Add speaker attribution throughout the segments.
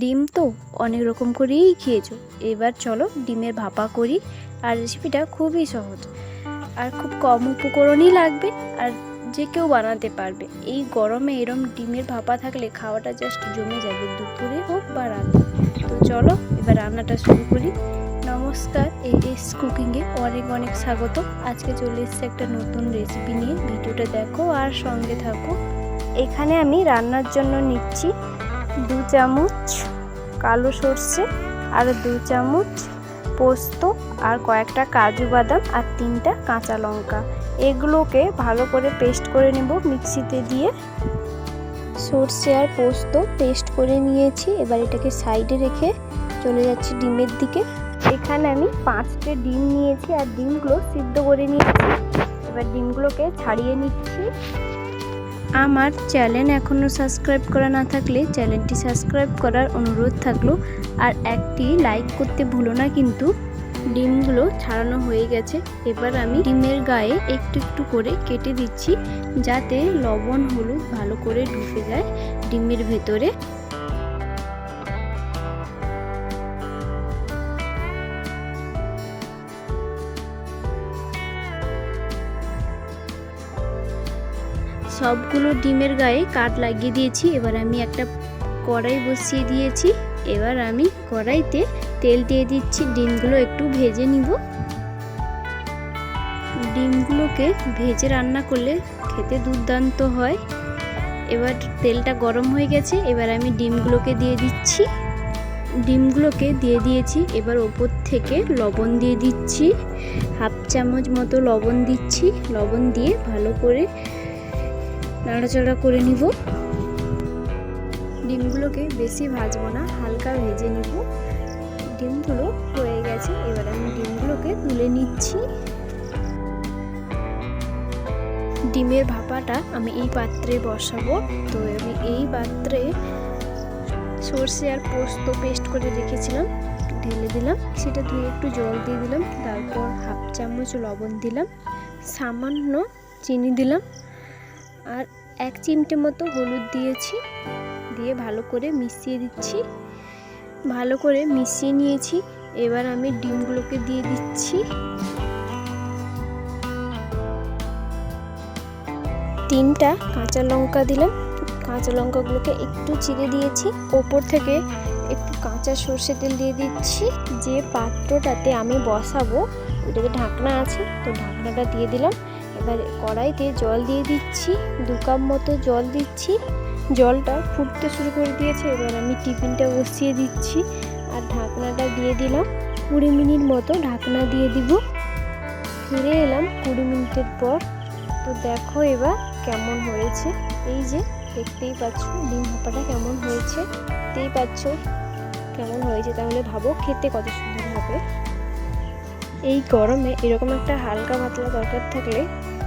Speaker 1: ডিম তো অনেক রকম করেই খেয়েছো। এবার চলো ডিমের ভাপা করি। আর রেসিপিটা খুবই সহজ। আর খুব কম উপকরণই লাগবে আর যে কেউ বানাতে পারবে। এই গরমে এরম ডিমের ভাপা থাকলে খাওয়াটা জাস্ট জমে যাবে, দুপুরে হোক বা রাতে। তো চলো এবার রান্নাটা শুরু করি। নমস্কার এই এস কুকিংয়ে অনেক অনেক স্বাগত। আজকে চলে এসেছে একটা নতুন রেসিপি নিয়ে। ভিডিওটা দেখো আর সঙ্গে থাকো। এখানে আমি রান্নার জন্য নিচ্ছি দু চামচ কালো সর্ষে আর দু চামচ পোস্ত আর কয়েকটা কাজু বাদাম আর তিনটা কাঁচা লঙ্কা। এগুলোকে ভালো করে পেস্ট করে নেব মিক্সিতে দিয়ে। সর্ষে আর পোস্ত পেস্ট করে নিয়েছি। এবার এটাকে সাইডে রেখে চলে যাচ্ছি ডিমের দিকে। এখানে আমি পাঁচটা ডিম নিয়েছি আর ডিমগুলো সিদ্ধ করে নিয়েছি। এবার ডিমগুলোকে ছাড়িয়ে নিচ্ছি। আমার চ্যানেল এখনও সাবস্ক্রাইব করা না থাকলে চ্যানেলটি সাবস্ক্রাইব করার অনুরোধ থাকল। আর একটি লাইক করতে ভুলো না কিন্তু ডিমগুলো ছাড়ানো হয়ে গেছে। এবার আমি ডিমের গায়ে একটু একটু করে কেটে দিচ্ছি যাতে লবণ হলুদ ভালো করে ঢুকে যায় ডিমের ভেতরে। সবগুলো ডিমের গায়ে কাট লাগিয়ে দিয়েছি। এবার আমি একটা কড়াই বসিয়ে দিয়েছি। এবার আমি কড়াইতে তেল দিয়ে দিচ্ছি। ডিমগুলো একটু ভেজে নিব। ডিমগুলোকে ভেজে রান্না করলে খেতে দুর্দান্ত হয়। এবার তেলটা গরম হয়ে গেছে। এবার আমি ডিমগুলোকে দিয়ে দিচ্ছি। ডিমগুলোকে দিয়ে দিয়েছি। এবার ওপর থেকে লবণ দিয়ে দিচ্ছি। হাফ চামচ মতো লবণ দিচ্ছি। লবণ দিয়ে ভালো করে নাড়াচাড়া করে নিব। ডিমগুলোকে বেশি ভাজবো না, হালকা ভেজে নিব। ডিমগুলো হয়ে গেছে, এবার আমি ডিমগুলোকে তুলে নিচ্ছি। ডিমের ভাপাটা আমি এই পাত্রে বসাবো। তো আমি এই পাত্রে সর্ষে আর পোস্ত পেস্ট করে রেখেছিলাম ঢেলে দিলাম। সেটা ধুয়ে একটু জল দিয়ে দিলাম, তারপর হাফ চামচ লবণ দিলাম। সামান্য চিনি দিলাম। আর এক চিমটে মতো হলুদ দিয়েছি, দিয়ে ভালো করে মিশিয়ে দিচ্ছি। ভালো করে মিশিয়ে নিয়েছি। এবার আমি ডিমগুলোকে দিয়ে দিচ্ছি। তিনটা কাঁচা লঙ্কা দিলাম। কাঁচা লঙ্কাগুলোকে একটু চিড়ে দিয়েছি। ওপর থেকে একটু কাঁচা সর্ষে তেল দিয়ে দিচ্ছি। যে পাত্রটাতে আমি বসাবো, ওটাতে ঢাকনা আছে, তো ঢাকনাটা দিয়ে দিলাম। এবার কড়াইতে জল দিয়ে দিচ্ছি, দু কাপ মতো জল দিচ্ছি। জলটা ফুটতে শুরু করে দিয়েছে, এবার আমি টিফিনটা বসিয়ে দিচ্ছি আর ঢাকনাটা দিয়ে দিলাম। কুড়ি মিনিট মতো ঢাকনা দিয়ে দিব। ফিরে এলাম কুড়ি মিনিটের পর। তো দেখো এবার কেমন হয়েছে। এই যে দেখতেই পাচ্ছ, ডিম ভাপাটা কেমন হয়েছে। দেখতেই পাচ্ছ কেমন হয়েছে, তাহলে ভাবো খেতে কত সুন্দর হবে। এই গরমে এরকম একটা হালকা পাতলা দরকার থাকলে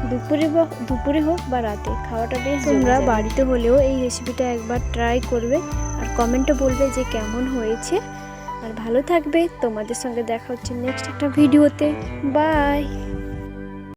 Speaker 1: দুপুরে বা দুপুরে হোক বা রাতে খাওয়াটা বেশ তোমরা বাড়িতে হলেও এই রেসিপিটা একবার ট্রাই করবে আর কমেন্টও বলবে যে কেমন হয়েছে। আর ভালো থাকবে। তোমাদের সঙ্গে দেখা হচ্ছে নেক্সট একটা ভিডিওতে বাই